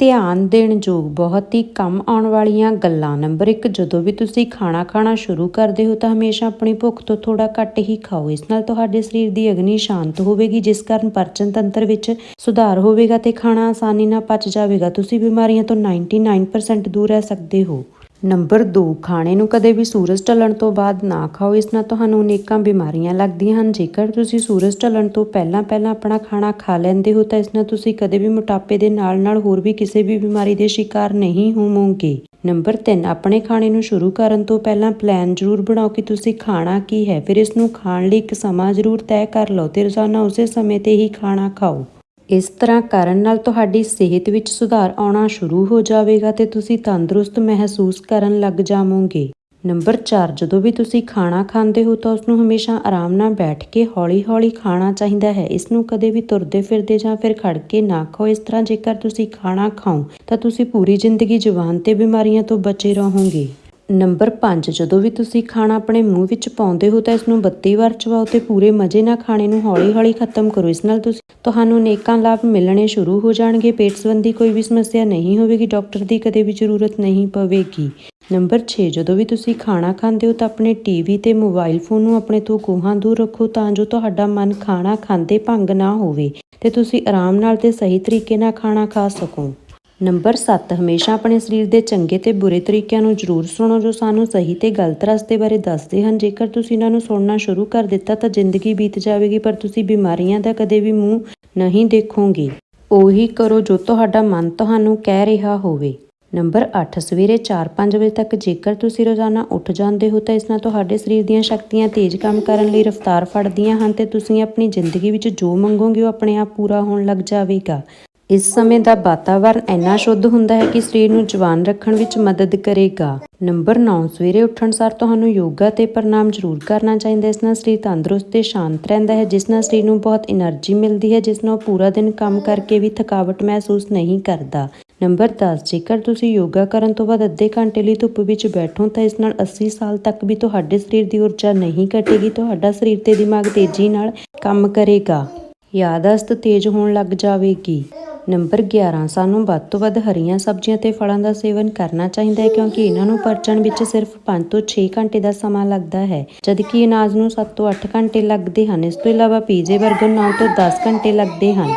ਧਿਆਨ ਦੇਣ ਯੋਗ ਬਹੁਤ ਹੀ ਕੰਮ ਆਉਣ ਵਾਲੀਆਂ ਗੱਲਾਂ। ਨੰਬਰ 1 ਜਦੋਂ ਵੀ ਤੁਸੀਂ ਖਾਣਾ ਖਾਣਾ ਸ਼ੁਰੂ ਕਰਦੇ ਹੋ ਤਾਂ ਹਮੇਸ਼ਾ ਆਪਣੀ ਭੁੱਖ ਤੋਂ ਥੋੜਾ ਘੱਟ ਹੀ ਖਾਓ। ਇਸ ਨਾਲ ਤੁਹਾਡੇ ਸਰੀਰ ਦੀ ਅਗਨੀ ਸ਼ਾਂਤ ਹੋਵੇਗੀ, ਜਿਸ ਕਾਰਨ ਪਾਚਨ ਤੰਤਰ ਵਿੱਚ ਸੁਧਾਰ ਹੋਵੇਗਾ ਤੇ ਖਾਣਾ ਆਸਾਨੀ ਨਾਲ ਪਚ ਜਾਵੇਗਾ। ਤੁਸੀਂ ਬਿਮਾਰੀਆਂ ਤੋਂ 99% ਦੂਰ ਰਹਿ ਸਕਦੇ ਹੋ। ਨੰਬਰ 2 ਖਾਣੇ ਨੂੰ ਕਦੇ ਵੀ ਸੂਰਜ ਢਲਣ ਤੋਂ ਬਾਅਦ ਨਾ ਖਾਓ, ਇਸ ਨਾਲ ਤੁਹਾਨੂੰ ਅਨੇਕਾਂ ਬਿਮਾਰੀਆਂ ਲੱਗਦੀਆਂ ਹਨ। ਜੇਕਰ ਤੁਸੀਂ ਸੂਰਜ ਢਲਣ ਤੋਂ ਪਹਿਲਾਂ ਪਹਿਲਾਂ ਆਪਣਾ ਖਾਣਾ ਖਾ ਲੈਂਦੇ ਹੋ, ਤਾਂ ਇਸ ਨਾਲ ਤੁਸੀਂ ਕਦੇ ਵੀ ਮੋਟਾਪੇ ਦੇ ਨਾਲ ਨਾਲ ਹੋਰ ਵੀ ਕਿਸੇ ਵੀ ਬਿਮਾਰੀ ਦੇ ਸ਼ਿਕਾਰ ਨਹੀਂ ਹੋਵੋਗੇ। ਨੰਬਰ 3 ਆਪਣੇ ਖਾਣੇ ਨੂੰ ਸ਼ੁਰੂ ਕਰਨ ਤੋਂ ਪਹਿਲਾਂ ਪਲਾਨ ਜ਼ਰੂਰ ਬਣਾਓ ਕਿ ਤੁਸੀਂ ਖਾਣਾ ਕੀ ਹੈ। ਫਿਰ ਇਸ ਨੂੰ ਖਾਣ ਲਈ ਇੱਕ ਸਮਾਂ ਜ਼ਰੂਰ ਤੈਅ ਕਰ ਲਓ ਤੇ ਰੋਜ਼ਾਨਾ ਉਸੇ ਸਮੇਂ ਤੇ ਹੀ ਖਾਣਾ ਖਾਓ। ਇਸ ਤਰ੍ਹਾਂ ਕਰਨ ਨਾਲ ਤੁਹਾਡੀ ਸਿਹਤ ਵਿੱਚ ਸੁਧਾਰ ਆਉਣਾ ਸ਼ੁਰੂ ਹੋ ਜਾਵੇਗਾ ਤੇ ਤੁਸੀਂ ਤੰਦਰੁਸਤ ਮਹਿਸੂਸ ਕਰਨ ਲੱਗ ਜਾਵੋਗੇ। ਨੰਬਰ 4 ਜਦੋਂ ਵੀ ਤੁਸੀਂ ਖਾਣਾ ਖਾਂਦੇ ਹੋ ਤਾਂ ਉਸ ਨੂੰ ਹਮੇਸ਼ਾ ਆਰਾਮ ਨਾਲ ਬੈਠ ਕੇ ਹੌਲੀ-ਹੌਲੀ ਖਾਣਾ ਚਾਹੀਦਾ ਹੈ। ਇਸ ਨੂੰ ਕਦੇ ਵੀ ਤੁਰਦੇ ਫਿਰਦੇ ਜਾਂ ਫਿਰ ਖੜ ਕੇ ਨਾ ਖਾਓ। ਇਸ ਤਰ੍ਹਾਂ ਜੇਕਰ ਤੁਸੀਂ ਖਾਣਾ ਖਾਓ ਤਾਂ ਤੁਸੀਂ ਪੂਰੀ ਜ਼ਿੰਦਗੀ ਜਵਾਨ ਤੇ ਬਿਮਾਰੀਆਂ ਤੋਂ ਬਚੇ ਰਹੋਗੇ। ਨੰਬਰ 5 ਜਦੋਂ ਵੀ ਤੁਸੀਂ ਖਾਣਾ ਆਪਣੇ ਮੂੰਹ ਵਿੱਚ ਪਾਉਂਦੇ ਹੋ ਤਾਂ ਇਸ ਨੂੰ 32 ਵਾਰ ਚਬਾਓ ਤੇ ਪੂਰੇ ਮਜ਼ੇ ਨਾਲ ਖਾਣੇ ਨੂੰ ਹੌਲੀ-ਹੌਲੀ ਖਤਮ ਕਰੋ। ਇਸ ਨਾਲ ਤੁਸੀਂ, ਤੁਹਾਨੂੰ ਅਨੇਕਾਂ ਲਾਭ ਮਿਲਣੇ ਸ਼ੁਰੂ ਹੋ ਜਾਣਗੇ। ਪੇਟ ਸੰਬੰਧੀ ਕੋਈ ਵੀ ਸਮੱਸਿਆ ਨਹੀਂ ਹੋਵੇਗੀ। ਡਾਕਟਰ ਦੀ ਕਦੇ ਵੀ ਜ਼ਰੂਰਤ ਨਹੀਂ ਪਵੇਗੀ। ਨੰਬਰ 6 ਜਦੋਂ ਵੀ ਤੁਸੀਂ ਖਾਣਾ ਖਾਂਦੇ ਹੋ ਤਾਂ ਆਪਣੇ ਟੀਵੀ ਤੇ ਮੋਬਾਈਲ ਫੋਨ ਨੂੰ ਆਪਣੇ ਤੋਂ ਕੋਹਾਂ ਦੂਰ ਰੱਖੋ ਤਾਂ ਜੋ ਤੁਹਾਡਾ ਮਨ ਖਾਣਾ ਖਾਂਦੇ ਭੰਗ ਨਾ ਹੋਵੇ ਤੇ ਤੁਸੀਂ ਆਰਾਮ ਨਾਲ ਤੇ ਸਹੀ ਤਰੀਕੇ ਨਾਲ ਖਾਣਾ ਖਾ ਸਕੋ। ਨੰਬਰ 7 ਹਮੇਸ਼ਾ ਆਪਣੇ ਸਰੀਰ ਦੇ ਚੰਗੇ ਤੇ ਬੁਰੇ ਤਰੀਕਿਆਂ ਨੂੰ ਜ਼ਰੂਰ ਸੁਣੋ ਜੋ ਸਾਨੂੰ ਸਹੀ ਤੇ ਗਲਤ ਰਸਤੇ ਬਾਰੇ ਦੱਸਦੇ ਹਨ। ਜੇਕਰ ਤੁਸੀਂ ਇਹਨਾਂ ਨੂੰ ਸੁਣਨਾ ਸ਼ੁਰੂ ਕਰ ਦਿੱਤਾ ਤਾਂ ਜ਼ਿੰਦਗੀ ਬੀਤ ਜਾਵੇਗੀ, ਪਰ ਤੁਸੀਂ ਬਿਮਾਰੀਆਂ ਦਾ ਕਦੇ ਵੀ ਮੂੰਹ ਨਹੀਂ ਦੇਖੋਗੇ। ਉਹੀ ਕਰੋ ਜੋ ਤੁਹਾਡਾ ਮਨ ਤੁਹਾਨੂੰ ਕਹਿ ਰਿਹਾ ਹੋਵੇ। ਨੰਬਰ 8 ਸਵੇਰੇ 4-5 ਵਜੇ ਤੱਕ ਜੇਕਰ ਤੁਸੀਂ ਰੋਜ਼ਾਨਾ ਉੱਠ ਜਾਂਦੇ ਹੋ ਤਾਂ ਇਸ ਨਾਲ ਤੁਹਾਡੇ ਸਰੀਰ ਦੀਆਂ ਸ਼ਕਤੀਆਂ ਤੇਜ਼ ਕੰਮ ਕਰਨ ਲਈ ਰਫ਼ਤਾਰ ਫੜਦੀਆਂ ਹਨ ਤੇ ਤੁਸੀਂ ਆਪਣੀ ਜ਼ਿੰਦਗੀ ਵਿੱਚ ਜੋ ਮੰਗੋਗੇ ਉਹ ਆਪਣੇ ਆਪ ਪੂਰਾ ਹੋਣ ਲੱਗ ਜਾਵੇਗਾ। ਇਸ ਸਮੇਂ ਦਾ ਵਾਤਾਵਰਨ ਇੰਨਾ ਸ਼ੁੱਧ ਹੁੰਦਾ ਹੈ ਕਿ ਸਰੀਰ ਨੂੰ ਜਵਾਨ ਰੱਖਣ ਵਿੱਚ ਮਦਦ ਕਰੇਗਾ। ਨੰਬਰ 9 ਸਵੇਰੇ ਉੱਠਣ ਸਾਰ ਤੁਹਾਨੂੰ ਯੋਗਾ ਤੇ ਪ੍ਰਣਾਮ ਜ਼ਰੂਰ ਕਰਨਾ ਚਾਹੀਦਾ ਇਸ ਨਾਲ ਸਰੀਰ ਤੰਦਰੁਸਤ ਤੇ ਸ਼ਾਂਤ ਰਹਿੰਦਾ ਹੈ, ਜਿਸ ਨਾਲ ਸਰੀਰ ਨੂੰ ਬਹੁਤ એનર્ਜੀ ਮਿਲਦੀ ਹੈ, ਜਿਸ ਨਾਲ ਪੂਰਾ ਦਿਨ ਕੰਮ ਕਰਕੇ ਵੀ ਥਕਾਵਟ ਮਹਿਸੂਸ ਨਹੀਂ ਕਰਦਾ। ਨੰਬਰ 10 ਜੇਕਰ ਤੁਸੀਂ ਯੋਗਾ ਕਰਨ ਤੋਂ ਬਾਅਦ ਅੱਧੇ ਘੰਟੇ ਲਈ ਧੁੱਪ ਵਿੱਚ ਬੈਠੋ, ਤਾਂ ਇਸ ਨਾਲ 80 ਸਾਲ ਤੱਕ ਵੀ ਤੁਹਾਡੇ ਸਰੀਰ ਦੀ ਊਰਜਾ ਨਹੀਂ ਘਟੇਗੀ, ਤੁਹਾਡਾ ਸਰੀਰ ਤੇ ਦਿਮਾਗ ਤੇਜ਼ੀ ਨਾਲ ਕੰਮ ਕਰੇਗਾ। ਯਾਦਾਸ਼ਤ ਤੇਜ਼ ਹੋਣ ਲੱਗ ਜਾਵੇਗੀ। ਨੰਬਰ 11 ਸਾਨੂੰ ਵੱਧ ਤੋਂ ਵੱਧ ਹਰੀਆਂ ਸਬਜ਼ੀਆਂ ਤੇ ਫਲਾਂ ਦਾ ਸੇਵਨ ਕਰਨਾ ਚਾਹੀਦਾ ਹੈ ਕਿਉਂਕਿ ਇਹਨਾਂ ਨੂੰ ਪਚਣ ਵਿੱਚ ਸਿਰਫ 5 ਤੋਂ 6 ਘੰਟੇ ਦਾ ਸਮਾਂ ਲੱਗਦਾ ਹੈ, ਜਦਕਿ ਅਨਾਜ ਨੂੰ 7 ਤੋਂ 8 ਘੰਟੇ ਲੱਗਦੇ ਹਨ। ਇਸ ਤੋਂ ਇਲਾਵਾ ਪੀਜ਼ੇ 버ਗਰ 9 ਤੋਂ 10 ਘੰਟੇ ਲੱਗਦੇ ਹਨ।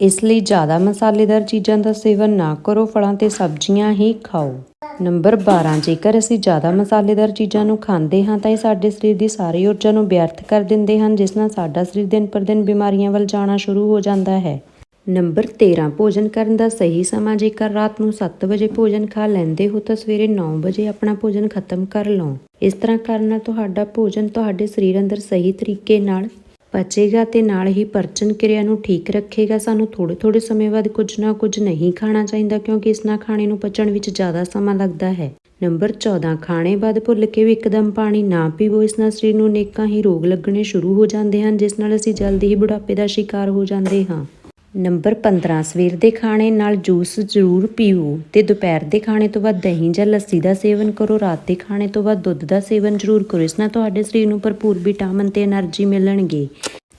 ਇਸ ਲਈ ਜ਼ਿਆਦਾ ਮਸਾਲੇਦਾਰ ਚੀਜ਼ਾਂ ਦਾ ਸੇਵਨ ਨਾ ਕਰੋ, ਫਲਾਂ ਤੇ ਸਬਜ਼ੀਆਂ ਹੀ ਖਾਓ। ਨੰਬਰ 12 ਜੇਕਰ ਅਸੀਂ ਜ਼ਿਆਦਾ ਮਸਾਲੇਦਾਰ ਚੀਜ਼ਾਂ ਨੂੰ ਖਾਂਦੇ ਹਾਂ, ਤਾਂ ਇਹ ਸਾਡੇ ਸਰੀਰ ਦੀ ਸਾਰੀ ਊਰਜਾ ਨੂੰ ਵਿਅਰਥ ਕਰ ਦਿੰਦੇ ਹਨ, ਜਿਸ ਨਾਲ ਸਾਡਾ ਸਰੀਰ ਦਿਨ ਪਰ ਦਿਨ ਬਿਮਾਰੀਆਂ ਵੱਲ ਜਾਣਾ ਸ਼ੁਰੂ ਹੋ ਜਾਂਦਾ ਹੈ। ਨੰਬਰ 13 ਭੋਜਨ ਕਰਨ ਦਾ ਸਹੀ ਸਮਾਂ ਜੇਕਰ ਰਾਤ ਨੂੰ 7 ਵਜੇ ਭੋਜਨ ਖਾ ਲੈਂਦੇ ਹੋ ਤਾਂ ਸਵੇਰੇ 9 ਵਜੇ ਆਪਣਾ ਭੋਜਨ ਖਤਮ ਕਰ ਲਓ। ਇਸ ਤਰ੍ਹਾਂ ਕਰਨ ਨਾਲ ਤੁਹਾਡਾ ਭੋਜਨ ਤੁਹਾਡੇ ਸਰੀਰ ਅੰਦਰ ਸਹੀ ਤਰੀਕੇ ਨਾਲ ਪਚੇਗਾ ਤੇ ਨਾਲ ਹੀ ਪਰਚਨ ਕਿਰਿਆ ਨੂੰ ਠੀਕ ਰੱਖੇਗਾ। ਸਾਨੂੰ ਥੋੜੇ ਥੋੜੇ ਸਮੇਂ ਬਾਅਦ ਕੁਝ ਨਾ ਕੁਝ ਨਹੀਂ ਖਾਣਾ ਚਾਹੀਦਾ ਕਿਉਂਕਿ ਇਸ ਨਾਲ ਖਾਣੇ ਨੂੰ ਪਚਣ ਵਿੱਚ ਜ਼ਿਆਦਾ ਸਮਾਂ ਲੱਗਦਾ ਹੈ। ਨੰਬਰ 14 ਖਾਣੇ ਬਾਅਦ ਭੁੱਲ ਕੇ ਵੀ ਇੱਕਦਮ ਪਾਣੀ ਨਾ ਪੀਵੋ। ਇਸ ਨਾਲ ਸਰੀਰ ਨੂੰ ਅਨੇਕਾਂ ਹੀ ਰੋਗ ਲੱਗਣੇ ਸ਼ੁਰੂ ਹੋ ਜਾਂਦੇ ਹਨ, ਜਿਸ ਨਾਲ ਅਸੀਂ ਜਲਦੀ ਹੀ ਬੁਢਾਪੇ ਦਾ ਸ਼ਿਕਾਰ ਹੋ ਜਾਂਦੇ ਹਾਂ। ਨੰਬਰ 15 ਸਵੇਰ ਦੇ ਖਾਣੇ ਨਾਲ ਜੂਸ ਜ਼ਰੂਰ ਪੀਓ ਤੇ ਦੁਪਹਿਰ ਦੇ ਖਾਣੇ ਤੋਂ ਬਾਅਦ ਦਹੀਂ ਜਾਂ ਲੱਸੀ ਦਾ ਸੇਵਨ ਕਰੋ, ਰਾਤ ਦੇ ਖਾਣੇ ਤੋਂ ਬਾਅਦ ਦੁੱਧ ਦਾ ਸੇਵਨ ਜ਼ਰੂਰ ਕਰੋ, ਇਸ ਨਾਲ ਤੁਹਾਡੇ ਸਰੀਰ ਨੂੰ ਭਰਪੂਰ ਵਿਟਾਮਿਨ ਤੇ એનર્ਜੀ ਮਿਲਣਗੇ।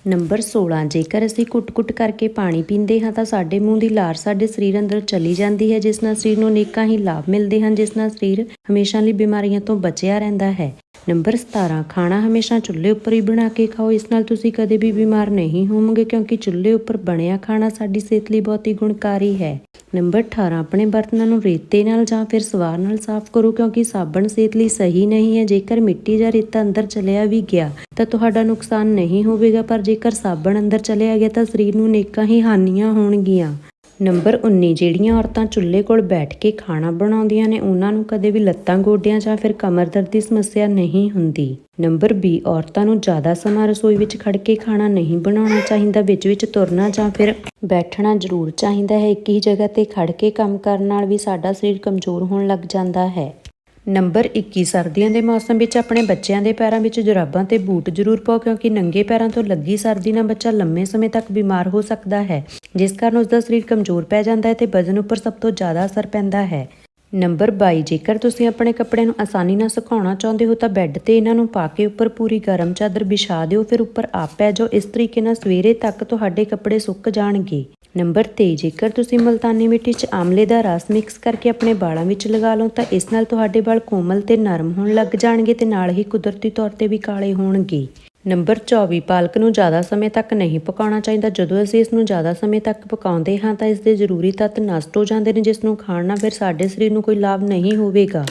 ਨੰਬਰ 16 ਜੇਕਰ ਅਸੀਂ ਕੁੱਟ-ਕੁੱਟ ਕਰਕੇ ਪਾਣੀ ਪੀਂਦੇ ਹਾਂ ਤਾਂ ਸਾਡੇ ਮੂੰਹ ਦੀ ਲਾਰ ਸਾਡੇ ਸਰੀਰ ਅੰਦਰ ਚਲੀ ਜਾਂਦੀ ਹੈ, ਜਿਸ ਨਾਲ ਸਰੀਰ ਨੂੰ ਨੇਕਾਂ ਹੀ ਲਾਭ ਮਿਲਦੇ ਹਨ, ਜਿਸ ਨਾਲ ਸਰੀਰ ਹਮੇਸ਼ਾ ਲਈ ਬਿਮਾਰੀਆਂ ਤੋਂ ਬਚਿਆ ਰਹਿੰਦਾ ਹੈ। ਨੰਬਰ 17 ਖਾਣਾ ਹਮੇਸ਼ਾ ਚੁੱਲ੍ਹੇ ਉੱਪਰ ਹੀ ਬਣਾ ਕੇ ਖਾਓ। ਇਸ ਨਾਲ ਤੁਸੀਂ ਕਦੇ ਵੀ ਬਿਮਾਰ ਨਹੀਂ ਹੋਵੋਗੇ, ਕਿਉਂਕਿ ਚੁੱਲ੍ਹੇ ਉੱਪਰ ਬਣਿਆ ਖਾਣਾ ਸਾਡੀ ਸਿਹਤ ਲਈ ਬਹੁਤ ਹੀ ਗੁਣਕਾਰੀ ਹੈ। ਨੰਬਰ 18 ਆਪਣੇ ਬਰਤਨਾਂ ਨੂੰ ਰੇਤੇ ਨਾਲ ਜਾਂ ਫਿਰ ਸਵਾਰ ਨਾਲ ਸਾਫ਼ ਕਰੋ, ਕਿਉਂਕਿ ਸਾਬਣ ਸਿਹਤ ਲਈ ਸਹੀ ਨਹੀਂ ਹੈ। ਜੇਕਰ ਮਿੱਟੀ ਜਾਂ ਰੇਤਾ ਅੰਦਰ ਚਲਿਆ ਵੀ ਗਿਆ, ਤਾਂ ਤੁਹਾਡਾ ਨੁਕਸਾਨ ਨਹੀਂ ਹੋਵੇਗਾ, ਪਰ ਜੇਕਰ ਸਾਬਣ ਅੰਦਰ ਚਲਿਆ ਗਿਆ, ਤਾਂ ਸਰੀਰ ਨੂੰ ਅਨੇਕਾਂ ਹੀ ਹਾਨੀਆਂ ਹੋਣਗੀਆਂ। ਨੰਬਰ 19 ਜਿਹੜੀਆਂ ਔਰਤਾਂ ਚੁੱਲ੍ਹੇ ਕੋਲ ਬੈਠ ਕੇ ਖਾਣਾ ਬਣਾਉਂਦੀਆਂ ਨੇ, ਉਹਨਾਂ ਨੂੰ ਕਦੇ ਵੀ ਲੱਤਾਂ ਗੋਡਿਆਂ ਜਾਂ ਫਿਰ ਕਮਰ ਦਰਦ ਦੀ ਸਮੱਸਿਆ ਨਹੀਂ ਹੁੰਦੀ। ਨੰਬਰ 20 ਔਰਤਾਂ ਨੂੰ ਜ਼ਿਆਦਾ ਸਮਾਂ ਰਸੋਈ ਵਿੱਚ ਖੜ ਕੇ ਖਾਣਾ ਨਹੀਂ ਬਣਾਉਣਾ ਚਾਹੀਦਾ, ਵਿੱਚ ਵਿੱਚ ਤੁਰਨਾ ਜਾਂ ਫਿਰ ਬੈਠਣਾ ਜ਼ਰੂਰ ਚਾਹੀਦਾ ਹੈ। ਇੱਕ ਹੀ ਜਗ੍ਹਾ ਤੇ ਖੜ ਕੇ ਕੰਮ ਕਰਨ ਨਾਲ ਵੀ ਸਾਡਾ ਸਰੀਰ ਕਮਜ਼ੋਰ ਹੋਣ ਲੱਗ ਜਾਂਦਾ ਹੈ। ਨੰਬਰ 21 ਸਰਦੀਆਂ ਦੇ ਮੌਸਮ ਵਿੱਚ, ਆਪਣੇ ਬੱਚਿਆਂ ਦੇ ਪੈਰਾਂ ਵਿੱਚ ਜੁਰਾਬਾਂ ਤੇ ਬੂਟ ਜ਼ਰੂਰ ਪਾਓ, ਕਿਉਂਕਿ ਨੰਗੇ ਪੈਰਾਂ ਤੋਂ ਲੱਗੀ ਸਰਦੀ ਨਾਲ ਬੱਚਾ ਲੰਮੇ ਸਮੇਂ ਤੱਕ ਬਿਮਾਰ ਹੋ ਸਕਦਾ ਹੈ, ਜਿਸ ਕਾਰਨ ਉਸ ਦਾ ਸਰੀਰ ਕਮਜ਼ੋਰ ਪੈ ਜਾਂਦਾ ਹੈ ਤੇ ਵਜ਼ਨ ਉੱਪਰ ਸਭ ਤੋਂ ਜ਼ਿਆਦਾ ਅਸਰ ਪੈਂਦਾ ਹੈ। ਨੰਬਰ 22 ਜੇਕਰ ਤੁਸੀਂ ਆਪਣੇ ਕੱਪੜੇ ਨੂੰ ਆਸਾਨੀ ਨਾਲ ਸੁਕਾਉਣਾ ਚਾਹੁੰਦੇ ਹੋ, ਤਾਂ ਬੈੱਡ ਤੇ ਇਹਨਾਂ ਨੂੰ ਪਾ ਕੇ ਉੱਪਰ ਪੂਰੀ ਗਰਮ ਚਾਦਰ ਵਿਛਾ ਦਿਓ। ਫਿਰ ਉੱਪਰ ਆਪ ਪੈ ਜਾਓ। ਇਸ ਤਰੀਕੇ ਨਾਲ ਸਵੇਰੇ ਤੱਕ ਤੁਹਾਡੇ ਕੱਪੜੇ ਸੁੱਕ ਜਾਣਗੇ। ਨੰਬਰ 23 ਜੇਕਰ ਤੁਸੀਂ ਮਲਤਾਨੀ ਮਿੱਟੀ 'ਚ ਆਮਲੇ ਦਾ ਰਸ ਮਿਕਸ ਕਰਕੇ ਆਪਣੇ ਵਾਲਾਂ ਵਿੱਚ ਲਗਾ ਲਓ, ਤਾਂ ਇਸ ਨਾਲ ਤੁਹਾਡੇ ਵਾਲ ਕੋਮਲ ਤੇ ਨਰਮ ਹੋਣ ਲੱਗ ਜਾਣਗੇ ਤੇ ਨਾਲ ਹੀ ਕੁਦਰਤੀ ਤੌਰ ਤੇ ਵੀ ਕਾਲੇ ਹੋਣਗੇ। ਨੰਬਰ 24 ਪਾਲਕ ਨੂੰ ਜ਼ਿਆਦਾ ਸਮੇਂ ਤੱਕ ਨਹੀਂ ਪਕਾਉਣਾ ਚਾਹੀਦਾ। ਜਦੋਂ ਅਸੀਂ ਇਸ ਨੂੰ ਜ਼ਿਆਦਾ ਸਮੇਂ ਤੱਕ ਪਕਾਉਂਦੇ ਹਾਂ, ਤਾਂ ਇਸ ਦੇ ਜ਼ਰੂਰੀ ਤੱਤ ਨਸ਼ਟ ਹੋ ਜਾਂਦੇ ਨੇ, ਜਿਸ ਨੂੰ ਖਾਣ ਨਾਲ ਫਿਰ ਸਾਡੇ ਸਰੀਰ ਨੂੰ ਕੋਈ ਲਾਭ ਨਹੀਂ ਹੋਵੇਗਾ।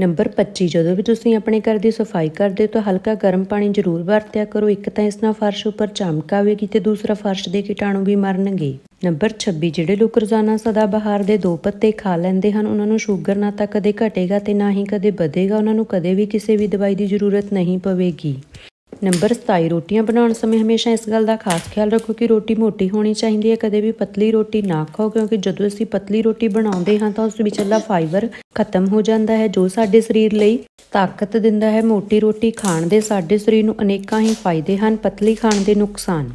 ਨੰਬਰ 25 ਜਦੋਂ ਵੀ ਤੁਸੀਂ ਆਪਣੇ ਘਰ ਦੀ ਸਫ਼ਾਈ ਕਰਦੇ ਹੋ, ਤਾਂ ਹਲਕਾ ਗਰਮ ਪਾਣੀ ਜ਼ਰੂਰ ਵਰਤਿਆ ਕਰੋ। ਇੱਕ ਤਾਂ ਇਸ ਨਾਲ ਫਰਸ਼ ਉੱਪਰ ਚਮਕ ਆਵੇਗੀ ਤੇ ਦੂਸਰਾ ਫਰਸ਼ ਦੇ ਕੀਟਾਣੂ ਵੀ ਮਰਨਗੇ। ਨੰਬਰ 26 ਜਿਹੜੇ ਲੋਕ ਰੋਜ਼ਾਨਾ ਸਦਾ ਬਹਾਰ ਦੇ ਦੋ ਪੱਤੇ ਖਾ ਲੈਂਦੇ ਹਨ, ਉਹਨਾਂ ਨੂੰ ਸ਼ੂਗਰ ਨਾ ਤਾਂ ਕਦੇ ਘਟੇਗਾ ਤੇ ਨਾ ਹੀ ਕਦੇ ਵਧੇਗਾ। ਉਹਨਾਂ ਨੂੰ ਕਦੇ ਵੀ ਕਿਸੇ ਵੀ ਦਵਾਈ ਦੀ ਜ਼ਰੂਰਤ ਨਹੀਂ ਪਵੇਗੀ। ਨੰਬਰ 27 ਰੋਟੀਆਂ ਬਣਾਉਣ ਸਮੇਂ ਹਮੇਸ਼ਾ ਇਸ ਗੱਲ ਦਾ ਖਾਸ ਖਿਆਲ ਰੱਖੋ ਕਿ ਰੋਟੀ ਮੋਟੀ ਹੋਣੀ ਚਾਹੀਦੀ ਹੈ, ਕਦੇ ਵੀ ਪਤਲੀ ਰੋਟੀ ਨਾ ਖਾਓ, ਕਿਉਂਕਿ ਜਦੋਂ ਅਸੀਂ ਪਤਲੀ ਰੋਟੀ ਬਣਾਉਂਦੇ ਹਾਂ ਤਾਂ ਉਸ ਵਿਚਲਾ ਫਾਈਬਰ ਖਤਮ ਹੋ ਜਾਂਦਾ ਹੈ, ਜੋ ਸਾਡੇ ਸਰੀਰ ਲਈ ਤਾਕਤ ਦਿੰਦਾ ਹੈ। ਮੋਟੀ ਰੋਟੀ ਖਾਣ ਦੇ ਸਾਡੇ ਸਰੀਰ ਨੂੰ ਅਨੇਕਾਂ ਹੀ ਫਾਇਦੇ ਹਨ, ਪਤਲੀ ਖਾਣ ਦੇ ਨੁਕਸਾਨ।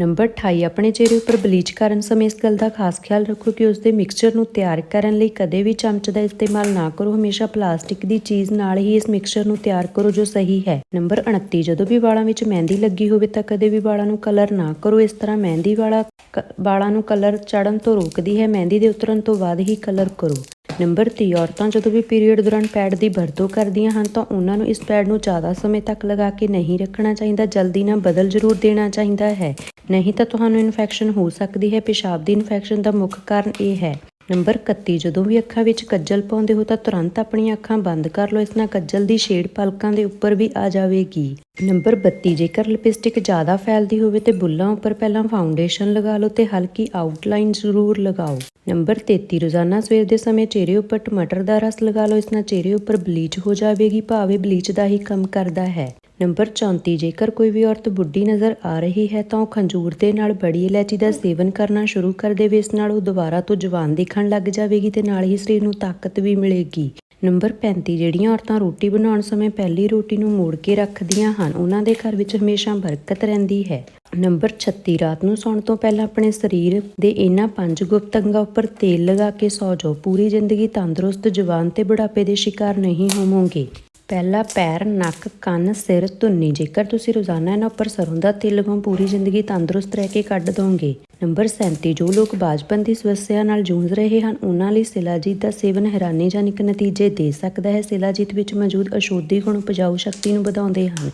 ਨੰਬਰ 28 ਆਪਣੇ ਚਿਹਰੇ ਉੱਪਰ ਬਲੀਚ ਕਰਨ ਸਮੇਂ ਇਸ ਗੱਲ ਦਾ ਖਾਸ ਖਿਆਲ ਰੱਖੋ ਕਿ ਉਸ ਦੇ ਮਿਕਸਚਰ ਨੂੰ ਤਿਆਰ ਕਰਨ ਲਈ ਕਦੇ ਵੀ ਚਮਚ ਦਾ ਇਸਤੇਮਾਲ ਨਾ ਕਰੋ। ਹਮੇਸ਼ਾ ਪਲਾਸਟਿਕ ਦੀ ਚੀਜ਼ ਨਾਲ ਹੀ ਇਸ ਮਿਕਸਚਰ ਨੂੰ ਤਿਆਰ ਕਰੋ ਜੋ ਸਹੀ ਹੈ। ਨੰਬਰ 29 ਜਦੋਂ ਵੀ ਵਾਲਾਂ ਵਿੱਚ ਮਹਿੰਦੀ ਲੱਗੀ ਹੋਵੇ ਤਾਂ ਕਦੇ ਵੀ ਵਾਲਾਂ ਨੂੰ ਕਲਰ ਨਾ ਕਰੋ। ਇਸ ਤਰ੍ਹਾਂ ਮਹਿੰਦੀ ਵਾਲਾ ਕ- ਵਾਲਾਂ ਨੂੰ ਕਲਰ ਚੜਨ ਤੋਂ ਰੋਕਦੀ ਹੈ। ਮਹਿੰਦੀ ਦੇ ਉਤਰਨ ਤੋਂ ਬਾਅਦ ਹੀ ਕਲਰ ਕਰੋ। ਨੰਬਰ 30 ਔਰਤਾਂ ਜਦੋਂ ਵੀ ਪੀਰੀਅਡ ਦੌਰਾਨ ਪੈਡ ਦੀ ਵਰਤੋਂ ਕਰਦੀਆਂ ਹਨ ਤਾਂ ਉਹਨਾਂ ਨੂੰ ਇਸ ਪੈਡ ਨੂੰ ਜ਼ਿਆਦਾ ਸਮੇਂ ਤੱਕ ਲਗਾ ਕੇ ਨਹੀਂ ਰੱਖਣਾ ਚਾਹੀਦਾ। ਜਲਦੀ ਨਾਲ ਬਦਲ ਜ਼ਰੂਰ ਦੇਣਾ ਚਾਹੀਦਾ ਹੈ। ਨਹੀਂ ਤਾਂ ਤੁਹਾਨੂੰ ਇਨਫੈਕਸ਼ਨ ਹੋ ਸਕਦੀ ਹੈ। ਪਿਸ਼ਾਬ ਦੀ ਇਨਫੈਕਸ਼ਨ ਦਾ ਮੁੱਖ ਕਾਰਨ ਇਹ ਹੈ। ਨੰਬਰ 31 ਜਦੋਂ ਵੀ ਅੱਖਾਂ ਵਿੱਚ ਕੱਜਲ ਪਾਉਂਦੇ ਹੋ ਤਾਂ ਤੁਰੰਤ ਆਪਣੀਆਂ ਅੱਖਾਂ ਬੰਦ ਕਰ ਲਓ। ਇਸ ਨਾਲ ਕੱਜਲ ਦੀ ਸ਼ੇਡ ਪਲਕਾਂ ਦੇ ਉੱਪਰ ਵੀ ਆ ਜਾਵੇਗੀ। ਨੰਬਰ 32 ਜੇਕਰ ਲਿਪਸਟਿਕ ਜ਼ਿਆਦਾ ਫੈਲਦੀ ਹੋਵੇ ਤੇ ਬੁੱਲਾਂ ਉੱਪਰ ਪਹਿਲਾਂ ਫਾਊਂਡੇਸ਼ਨ ਲਗਾ ਲਓ ਤੇ ਹਲਕੀ ਆਊਟਲਾਈਨ ਜ਼ਰੂਰ ਲਗਾਓ। ਨੰਬਰ 33 ਰੋਜ਼ਾਨਾ ਸਵੇਰ ਦੇ ਸਮੇਂ ਚਿਹਰੇ ਉੱਪਰ ਟਮਾਟਰ ਦਾ ਰਸ ਲਗਾ ਲਓ। ਇਸ ਨਾਲ ਚਿਹਰੇ ਉੱਪਰ ਬਲੀਚ ਹੋ ਜਾਵੇਗੀ। ਭਾਵੇਂ ਬਲੀਚ ਦਾ ਹੀ ਕੰਮ ਕਰਦਾ ਹੈ। ਨੰਬਰ 34 ਜੇਕਰ ਕੋਈ ਵੀ ਔਰਤ ਬੁੱਢੀ ਨਜ਼ਰ ਆ ਰਹੀ ਹੈ, ਤਾਂ ਉਹ ਖੰਜੂਰ ਦੇ ਨਾਲ ਬੜੀ ਇਲਾਇਚੀ ਦਾ ਸੇਵਨ ਕਰਨਾ ਸ਼ੁਰੂ ਕਰ ਦੇਵੇ। ਇਸ ਨਾਲ ਉਹ ਦੁਬਾਰਾ ਤੋਂ ਜਵਾਨ ਦਿਖਣ ਲੱਗ ਜਾਵੇਗੀ ਤੇ ਨਾਲ ਹੀ ਸਰੀਰ ਨੂੰ ਤਾਕਤ ਵੀ ਮਿਲੇਗੀ। ਨੰਬਰ 35 ਜਿਹੜੀਆਂ ਔਰਤਾਂ ਰੋਟੀ ਬਣਾਉਣ ਸਮੇਂ ਪਹਿਲੀ ਰੋਟੀ ਨੂੰ ਮੋੜ ਕੇ ਰੱਖਦੀਆਂ ਹਨ, ਉਹਨਾਂ ਦੇ ਘਰ ਵਿੱਚ ਹਮੇਸ਼ਾ ਬਰਕਤ ਰਹਿੰਦੀ ਹੈ। ਨੰਬਰ 36 ਰਾਤ ਨੂੰ ਸੌਣ ਤੋਂ ਪਹਿਲਾਂ ਆਪਣੇ ਸਰੀਰ ਦੇ ਇਹਨਾਂ ਪੰਜ ਗੁਪਤ ਅੰਗਾਂ ਉੱਪਰ ਤੇਲ ਲਗਾ ਕੇ ਸੌ ਜਾਓ। ਪੂਰੀ ਜ਼ਿੰਦਗੀ ਤੰਦਰੁਸਤ, ਜਵਾਨ ਤੇ ਬੁਢਾਪੇ ਦੇ ਸ਼ਿਕਾਰ ਨਹੀਂ ਹੋਵੋਗੇ। ਪਹਿਲਾ ਪੈਰ, ਨੱਕ, ਕੰਨ, ਸਿਰ, ਧੁੰਨੀ। ਜੇਕਰ ਤੁਸੀਂ ਰੋਜ਼ਾਨਾ ਇਹਨਾਂ ਉੱਪਰ ਸਰੋਂ ਦਾ ਤੇਲ ਲਗਾਓ ਪੂਰੀ ਜ਼ਿੰਦਗੀ ਤੰਦਰੁਸਤ ਰਹਿ ਕੇ ਕੱਢ ਦੋਗੇ, ਨੰਬਰ 37 ਜੋ ਲੋਕ ਬਾਜਪਨ ਦੀ ਸਮੱਸਿਆ ਨਾਲ ਜੂਝ ਰਹੇ ਹਨ, ਉਹਨਾਂ ਲਈ ਸਿਲਾਜੀਤ ਦਾ ਸੇਵਨ ਹੈਰਾਨੀਜਨਕ ਨਤੀਜੇ ਦੇ ਸਕਦਾ ਹੈ। ਸਿਲਾਜੀਤ ਵਿੱਚ ਮੌਜੂਦ ਅਸ਼ੋਧੀ ਗੁਣ ਉਪਜਾਊ ਸ਼ਕਤੀ ਨੂੰ ਵਧਾਉਂਦੇ ਹਨ।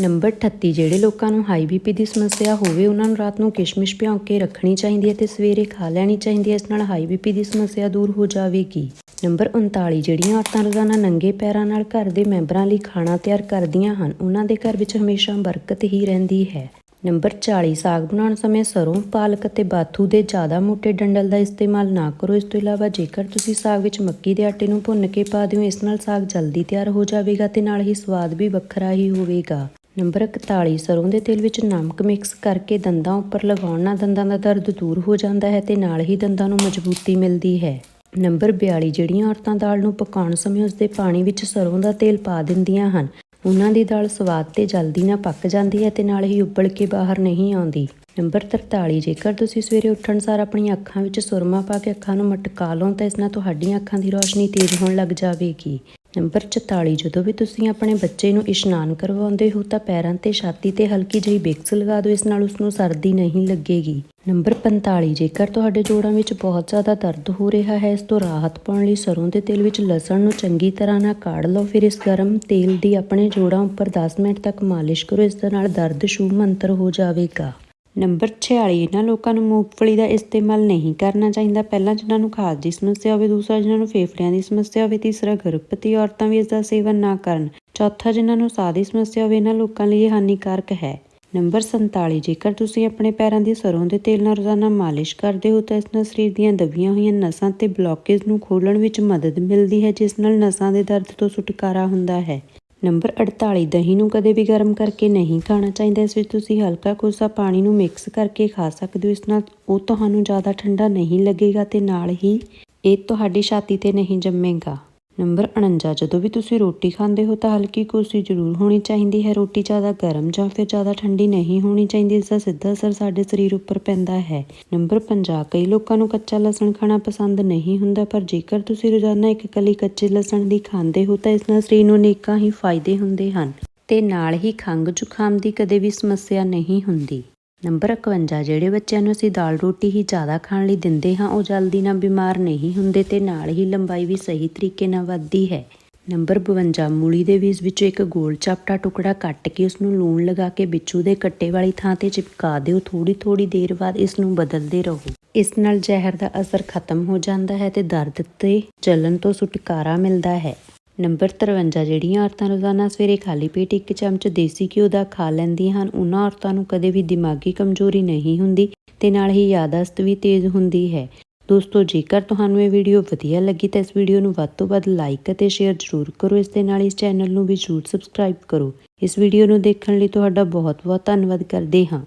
ਨੰਬਰ 38 ਜਿਹੜੇ ਲੋਕਾਂ ਨੂੰ ਹਾਈ ਬੀਪੀ ਦੀ ਸਮੱਸਿਆ ਹੋਵੇ, ਉਹਨਾਂ ਨੂੰ ਰਾਤ ਨੂੰ ਕਿਸ਼ਮਿਸ਼ ਭਿਉਂ ਕੇ ਰੱਖਣੀ ਚਾਹੀਦੀ ਹੈ ਤੇ ਸਵੇਰੇ ਖਾ ਲੈਣੀ ਚਾਹੀਦੀ ਹੈ। ਇਸ ਨਾਲ ਹਾਈ ਬੀਪੀ ਦੀ ਸਮੱਸਿਆ ਦੂਰ ਹੋ ਜਾਵੇਗੀ। ਨੰਬਰ 39 ਜਿਹੜੀਆਂ ਔਰਤਾਂ ਰੋਜ਼ਾਨਾ ਨੰਗੇ ਪੈਰਾਂ ਨਾਲ ਘਰ ਦੇ ਮੈਂਬਰਾਂ ਲਈ ਖਾਣਾ ਤਿਆਰ ਕਰਦੀਆਂ ਹਨ, ਉਹਨਾਂ ਦੇ ਘਰ ਵਿੱਚ ਹਮੇਸ਼ਾ ਬਰਕਤ ਹੀ ਰਹਿੰਦੀ ਹੈ। ਨੰਬਰ 40 ਸਾਗ ਬਣਾਉਣ ਸਮੇਂ ਸਰੋਂ, ਪਾਲਕ ਅਤੇ ਬਾਥੂ ਦੇ ਜ਼ਿਆਦਾ ਮੋਟੇ ਡੰਡਲ ਦਾ ਇਸਤੇਮਾਲ ਨਾ ਕਰੋ। ਇਸ ਤੋਂ ਇਲਾਵਾ ਜੇਕਰ ਤੁਸੀਂ ਸਾਗ ਵਿੱਚ ਮੱਕੀ ਦੇ ਆਟੇ ਨੂੰ ਭੁੰਨ ਕੇ ਪਾ ਦਿਓ, ਇਸ ਨਾਲ ਸਾਗ ਜਲਦੀ ਤਿਆਰ ਹੋ ਜਾਵੇਗਾ ਤੇ ਨਾਲ ਹੀ ਸਵਾਦ ਵੀ ਵੱਖਰਾ ਹੀ ਹੋਵੇਗਾ। ਨੰਬਰ 41 ਸਰੋਂ ਦੇ ਤੇਲ ਵਿੱਚ ਨਮਕ ਮਿਕਸ ਕਰਕੇ ਦੰਦਾਂ ਉੱਪਰ ਲਗਾਉਣ ਨਾਲ ਦੰਦਾਂ ਦਾ ਦਰਦ ਦੂਰ ਹੋ ਜਾਂਦਾ ਹੈ ਤੇ ਨਾਲ ਹੀ ਦੰਦਾਂ ਨੂੰ ਮਜ਼ਬੂਤੀ ਮਿਲਦੀ ਹੈ। ਨੰਬਰ 42 ਜਿਹੜੀਆਂ ਔਰਤਾਂ ਦਾਲ ਨੂੰ ਪਕਾਉਣ ਸਮੇਂ ਉਸ ਦੇ ਪਾਣੀ ਵਿੱਚ ਸਰੋਂ ਦਾ ਤੇਲ ਪਾ ਦਿੰਦੀਆਂ ਹਨ, ਉਹਨਾਂ ਦੀ ਦਾਲ ਸਵਾਦ ਤੇ ਜਲਦੀ ਨਾਲ ਪੱਕ ਜਾਂਦੀ ਹੈ ਤੇ ਨਾਲ ਹੀ ਉਬਲ ਕੇ ਬਾਹਰ ਨਹੀਂ ਆਉਂਦੀ। ਨੰਬਰ 43 ਜੇਕਰ ਤੁਸੀਂ ਸਵੇਰੇ ਉੱਠਣ ਸਾਰ ਆਪਣੀਆਂ ਅੱਖਾਂ ਵਿੱਚ ਸੁਰਮਾ ਪਾ ਕੇ ਅੱਖਾਂ ਨੂੰ ਮਟਕਾ ਲਓ ਤਾਂ ਇਸ ਨਾਲ ਤੁਹਾਡੀਆਂ ਅੱਖਾਂ ਦੀ ਰੋਸ਼ਨੀ ਤੇਜ਼ ਹੋਣ ਲੱਗ ਜਾਵੇਗੀ। ਨੰਬਰ 44 ਜਦੋਂ ਵੀ ਤੁਸੀਂ ਆਪਣੇ ਬੱਚੇ ਨੂੰ ਇਸ਼ਨਾਨ ਕਰਵਾਉਂਦੇ ਹੋ ਤਾਂ ਪੈਰਾਂ ਤੇ ਛਾਤੀ ਤੇ ਹਲਕੀ ਜਿਹੀ ਬਿਕਸ ਲਗਾ ਦਿਓ, ਇਸ ਨਾਲ ਉਸ ਨੂੰ ਸਰਦੀ ਨਹੀਂ ਲੱਗੇਗੀ। ਨੰਬਰ 45 ਜੇਕਰ ਤੁਹਾਡੇ ਜੋੜਾਂ ਵਿੱਚ ਬਹੁਤ ਜ਼ਿਆਦਾ ਦਰਦ ਹੋ ਰਿਹਾ ਹੈ, ਇਸ ਤੋਂ ਰਾਹਤ ਪਾਉਣ ਲਈ ਸਰੋਂ ਦੇ ਤੇਲ ਵਿੱਚ ਲਸਣ ਨੂੰ ਚੰਗੀ ਤਰ੍ਹਾਂ ਨਾਲ ਕਾੜ ਲਓ। ਫਿਰ ਇਸ ਗਰਮ ਤੇਲ ਦੀ ਆਪਣੇ ਜੋੜਾਂ ਉੱਪਰ 10 ਮਿੰਟ ਤੱਕ ਮਾਲਿਸ਼ ਕਰੋ, ਇਸ ਦੇ ਨਾਲ ਦਰਦ ਸ਼ੂਮ ਮੰਤਰ ਹੋ ਜਾਵੇਗਾ। ਨੰਬਰ 46 ਇਹਨਾਂ ਲੋਕਾਂ ਨੂੰ ਮੂੰਗਫਲੀ ਦਾ ਇਸਤੇਮਾਲ ਨਹੀਂ ਕਰਨਾ ਚਾਹੀਦਾ। ਪਹਿਲਾਂ ਜਿਨ੍ਹਾਂ ਨੂੰ ਖਾਦ ਦੀ ਸਮੱਸਿਆ ਹੋਵੇ, ਦੂਸਰਾ ਜਿਨ੍ਹਾਂ ਨੂੰ ਫੇਫੜਿਆਂ ਦੀ ਸਮੱਸਿਆ ਹੋਵੇ, ਤੀਸਰਾ ਗਰਭਵਤੀ ਔਰਤਾਂ ਵੀ ਇਸ ਦਾ ਸੇਵਨ ਨਾ ਕਰਨ, ਚੌਥਾ ਜਿਨ੍ਹਾਂ ਨੂੰ ਸਾਹ ਦੀ ਸਮੱਸਿਆ ਹੋਵੇ, ਇਹਨਾਂ ਲੋਕਾਂ ਲਈ ਇਹ ਹਾਨੀਕਾਰਕ ਹੈ। ਨੰਬਰ 47 ਜੇਕਰ ਤੁਸੀਂ ਆਪਣੇ ਪੈਰਾਂ ਦੀ ਸਰੋਂ ਦੇ ਤੇਲ ਨਾਲ ਰੋਜ਼ਾਨਾ ਮਾਲਿਸ਼ ਕਰਦੇ ਹੋ, ਤਾਂ ਇਸ ਨਾਲ ਸਰੀਰ ਦੀਆਂ ਦਬੀਆਂ ਹੋਈਆਂ ਨਸਾਂ ਤੇ ਬਲੌਕੇਜ ਨੂੰ ਖੋਲ੍ਹਣ ਵਿੱਚ ਮਦਦ ਮਿਲਦੀ ਹੈ, ਜਿਸ ਨਾਲ ਨਸਾਂ ਦੇ ਦਰਦ ਤੋਂ ਛੁਟਕਾਰਾ ਹੁੰਦਾ ਹੈ। ਨੰਬਰ 48 ਦਹੀਂ ਨੂੰ ਕਦੇ ਵੀ ਗਰਮ ਕਰਕੇ ਨਹੀਂ ਖਾਣਾ ਚਾਹੀਦਾ। ਇਸ ਵਿੱਚ ਤੁਸੀਂ ਹਲਕਾ ਕੋਸਾ ਪਾਣੀ ਨੂੰ ਮਿਕਸ ਕਰਕੇ ਖਾ ਸਕਦੇ ਹੋ। ਇਸ ਨਾਲ ਉਹ ਤੁਹਾਨੂੰ ਜ਼ਿਆਦਾ ਠੰਡਾ ਨਹੀਂ ਲੱਗੇਗਾ ਤੇ ਨਾਲ ਹੀ ਇਹ ਤੁਹਾਡੀ ਛਾਤੀ ਤੇ ਨਹੀਂ ਜੰਮੇਗਾ। ਨੰਬਰ 49 ਜਦੋਂ ਵੀ ਤੁਸੀਂ ਰੋਟੀ ਖਾਂਦੇ ਹੋ ਤਾਂ ਹਲਕੀ ਕੋਸੀ ਜ਼ਰੂਰ ਹੋਣੀ ਚਾਹੀਦੀ ਹੈ। ਰੋਟੀ ਜ਼ਿਆਦਾ ਗਰਮ ਜਾਂ ਫਿਰ ਜ਼ਿਆਦਾ ਠੰਡੀ ਨਹੀਂ ਹੋਣੀ ਚਾਹੀਦੀ, ਇਸ ਦਾ ਸਿੱਧਾ ਅਸਰ ਸਾਡੇ ਸਰੀਰ ਉੱਪਰ ਪੈਂਦਾ ਹੈ। ਨੰਬਰ 50 ਕਈ ਲੋਕਾਂ ਨੂੰ ਕੱਚਾ ਲਸਣ ਖਾਣਾ ਪਸੰਦ ਨਹੀਂ ਹੁੰਦਾ, ਪਰ ਜੇਕਰ ਤੁਸੀਂ ਰੋਜ਼ਾਨਾ ਇੱਕ ਕਲੀ ਕੱਚੇ ਲਸਣ ਦੀ ਖਾਂਦੇ ਹੋ ਤਾਂ ਇਸ ਨਾਲ ਸਰੀਰ ਨੂੰ ਅਨੇਕਾਂ ਹੀ ਫਾਇਦੇ ਹੁੰਦੇ ਹਨ ਤੇ ਨਾਲ ਹੀ ਖੰਘ ਜ਼ੁਕਾਮ ਦੀ ਕਦੇ ਵੀ ਸਮੱਸਿਆ ਨਹੀਂ ਹੁੰਦੀ। ਨੰਬਰ 51 ਜਿਹੜੇ ਬੱਚਿਆਂ ਨੂੰ ਅਸੀਂ ਦਾਲ ਰੋਟੀ ਹੀ ਜ਼ਿਆਦਾ ਖਾਣ ਲਈ ਦਿੰਦੇ ਹਾਂ, ਉਹ ਜਲਦੀ ਨਾਲ ਬਿਮਾਰ ਨਹੀਂ ਹੁੰਦੇ ਤੇ ਨਾਲ ਹੀ ਲੰਬਾਈ ਵੀ ਸਹੀ ਤਰੀਕੇ ਨਾਲ ਵੱਧਦੀ ਹੈ। ਨੰਬਰ 52 ਮੂਲੀ ਦੇ ਬੀਜ ਵਿੱਚੋਂ ਇੱਕ ਗੋਲ ਚਾਪਟਾ ਟੁਕੜਾ ਕੱਟ ਕੇ ਉਸ ਨੂੰ ਲੂਣ ਲਗਾ ਕੇ ਬਿੱਛੂ ਦੇ ਕੱਟੇ ਵਾਲੀ ਥਾਂ ਤੇ ਚਿਪਕਾ ਦਿਓ। ਥੋੜੀ ਥੋੜੀ ਦੇਰ ਬਾਅਦ ਇਸ ਨੂੰ ਬਦਲਦੇ ਰਹੋ। ਇਸ ਨਾਲ ਜ਼ਹਿਰ ਦਾ ਅਸਰ ਖਤਮ ਹੋ ਜਾਂਦਾ ਹੈ ਤੇ ਦਰਦ ਤੇ ਜਲਨ ਤੋਂ ਛੁਟਕਾਰਾ ਮਿਲਦਾ ਹੈ। ਨੰਬਰ 53 ਜਿਹੜੀਆਂ ਔਰਤਾਂ ਰੋਜ਼ਾਨਾ ਸਵੇਰੇ ਖਾਲੀ ਪੇਟ ਇੱਕ ਚਮਚ ਦੇਸੀ ਘਿਓ ਦਾ ਖਾ ਲੈਂਦੀਆਂ ਹਨ, ਉਹਨਾਂ ਔਰਤਾਂ ਨੂੰ ਕਦੇ ਵੀ ਦਿਮਾਗੀ ਕਮਜ਼ੋਰੀ ਨਹੀਂ ਹੁੰਦੀ ਤੇ ਨਾਲ ਹੀ ਯਾਦਾਸ਼ਤ ਵੀ ਤੇਜ਼ ਹੁੰਦੀ ਹੈ। ਦੋਸਤੋ, ਜੇਕਰ ਤੁਹਾਨੂੰ ਇਹ ਵੀਡੀਓ ਵਧੀਆ ਲੱਗੀ ਤਾਂ ਇਸ ਵੀਡੀਓ ਨੂੰ ਵੱਧ ਤੋਂ ਵੱਧ ਲਾਈਕ ਅਤੇ ਸ਼ੇਅਰ ਜ਼ਰੂਰ ਕਰੋ, ਇਸ ਦੇ ਨਾਲ ਇਸ ਚੈਨਲ ਨੂੰ ਵੀ ਜ਼ਰੂਰ ਸਬਸਕ੍ਰਾਈਬ ਕਰੋ। ਇਸ ਵੀਡੀਓ ਨੂੰ ਦੇਖਣ ਲਈ ਤੁਹਾਡਾ ਬਹੁਤ ਬਹੁਤ ਧੰਨਵਾਦ ਕਰਦੇ ਹਾਂ।